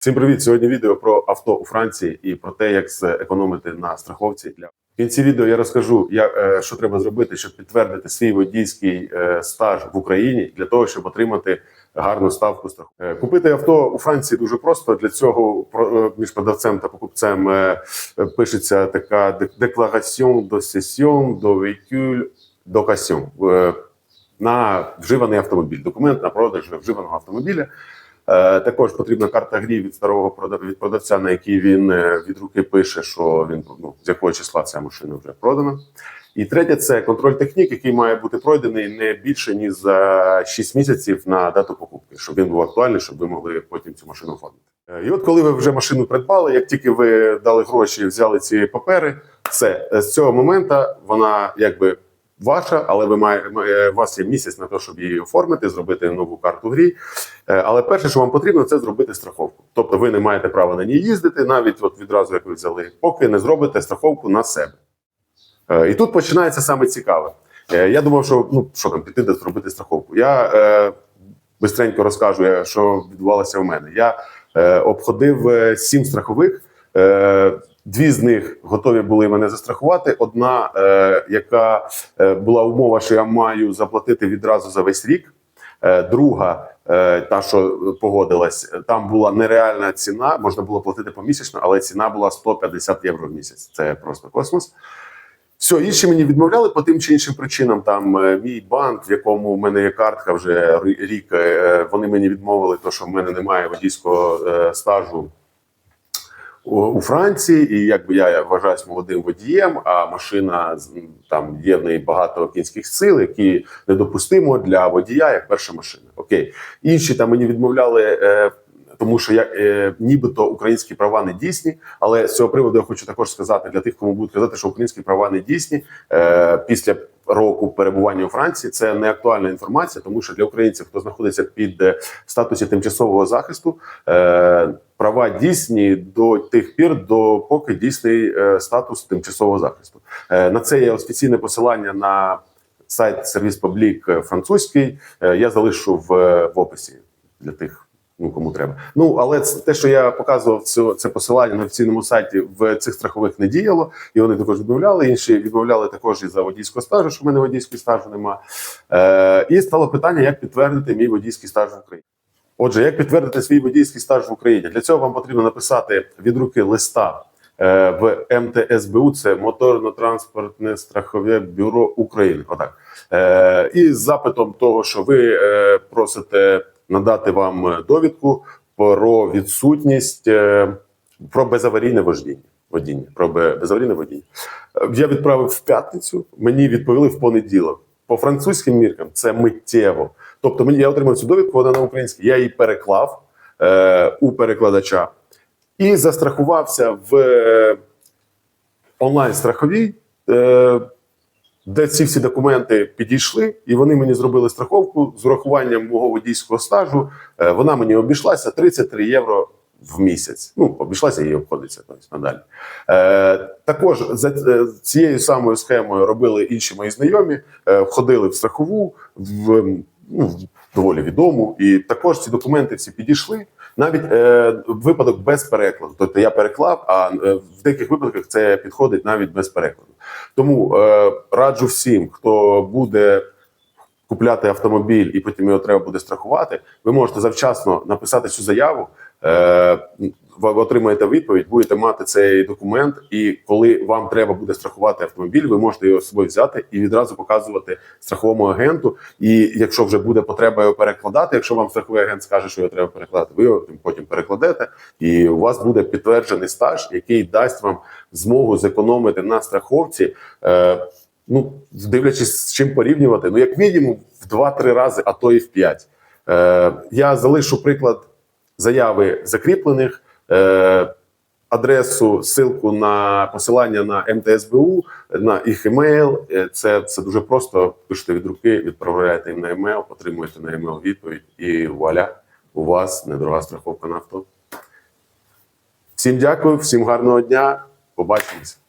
Всім привіт! Сьогодні відео про авто у Франції і про те, як зекономити на страховці. Для в кінці відео я розкажу, як, е, що треба зробити, щоб підтвердити свій водійський е, стаж в Україні для того, щоб отримати гарну ставку страху. Е, Купити авто у Франції дуже просто. Для цього між продавцем та покупцем пишеться така декларація до сесіон, до véhicule d'occasion. Е, на вживаний автомобіль, документ на продаж вживаного автомобіля. Е, Також потрібна карта грі від старого від продавця, на якій він е, від руки пише, що він ну, з якого числа ця машина вже продана. І третє це контроль технік, який має бути пройдений не більше ніж за 6 місяців на дату покупки, щоб він був актуальний, щоб ви могли потім цю машину оформити. Е, І от коли ви вже машину придбали, як тільки ви дали гроші, взяли ці папери, все е, з цього моменту вона якби ваша, але ви має, у вас є місяць на те, щоб її оформити, зробити нову карту грі. Е, Але перше, що вам потрібно, це зробити страховку. Тобто ви не маєте права на ній їздити, навіть от відразу, як ви взяли, поки не зробите страховку на себе. Е, І тут починається саме цікаве. Е, Я думав, що ну що там піти де зробити страховку. Я е, бистренько розкажу, що відбувалося в мене. Я е, обходив сім страхових. Дві з них готові були мене застрахувати. Одна, е, яка е, була умова, що я маю заплатити відразу за весь рік. Е, Друга, е, та що погодилась, там була нереальна ціна. Можна було платити помісячно, але ціна була 150 євро в місяць. Це просто космос. Все, інші мені відмовляли по тим чи іншим причинам. Там е, мій банк, в якому в мене є картка вже рік. е, Вони мені відмовили, то що в мене немає водійського е, стажу у, Франції, і якби я вважаюсь молодим водієм, а машина там є в неї багато кінських сил, які недопустимо для водія як перша машина. Окей, інші там мені відмовляли. Е, тому що я е, нібито українські права не дійсні, але з цього приводу я хочу також сказати для тих, кому будуть казати, що українські права не дійсні е, після року перебування у Франції. Це не актуальна інформація, тому що для українців, хто знаходиться під е, статусі тимчасового захисту, е, права дійсні до тих пір, до поки дійсний е, статус тимчасового захисту. На це є офіційне посилання на сайт Сервіс Паблік французький. Я залишу в, в описі для тих. Ну, кому треба. Ну, але це те, що я показував це, це посилання на офіційному сайті, в цих страхових не діяло, і вони також відмовляли. Інші відмовляли також і за водійського стажу, що в мене водійського стажу нема. Е, і стало питання, як підтвердити мій водійський стаж в Україні. Отже, як підтвердити свій водійський стаж в Україні? Для цього вам потрібно написати від руки листа е, в МТСБУ, це моторно-транспортне страхове бюро України. Отак. Е, і з запитом того, що ви е, просите надати вам довідку про відсутність е, про безаварійне вождіння. Водіння про бе- безаварійне водіння. Е, Я відправив в п'ятницю. Мені відповіли в понеділок. По французьким міркам це миттєво. Тобто, мені я отримав цю довідку, вона на українській. Я її переклав е, у перекладача і застрахувався в е, онлайн-страховій. Е, де ці всі документи підійшли, і вони мені зробили страховку з урахуванням мого водійського стажу. Е, Вона мені обійшлася 33 євро в місяць. Ну, обійшлася і обходиться тобто, надалі. Е, також за е, цією самою схемою робили інші мої знайомі, е, входили в страхову, в, ну, доволі відому. І також ці документи всі підійшли. Навіть е, випадок без перекладу. Тобто я переклав, а е, в деяких випадках це підходить навіть без перекладу. Тому е, раджу всім, хто буде купляти автомобіль і потім його треба буде страхувати. Ви можете завчасно написати цю заяву. Е, ви отримаєте відповідь, будете мати цей документ, і коли вам треба буде страхувати автомобіль, ви можете його з собою взяти і відразу показувати страховому агенту. І якщо вже буде потреба його перекладати, якщо вам страховий агент скаже, що його треба перекладати, ви його потім перекладете, і у вас буде підтверджений стаж, який дасть вам змогу зекономити на страховці. Е, ну, дивлячись, з чим порівнювати, ну як мінімум в 2-3 рази, а то і в 5. Е, я залишу приклад заяви закріплених. Е, Адресу, ссылку на посилання на МТСБУ, на їх емейл. Е, Це, це дуже просто. Пишете від руки, відправляєте їм на емейл, отримуєте на емейл відповідь, і вуаля, у вас недорога страховка на авто. Всім дякую, всім гарного дня. Побачимось.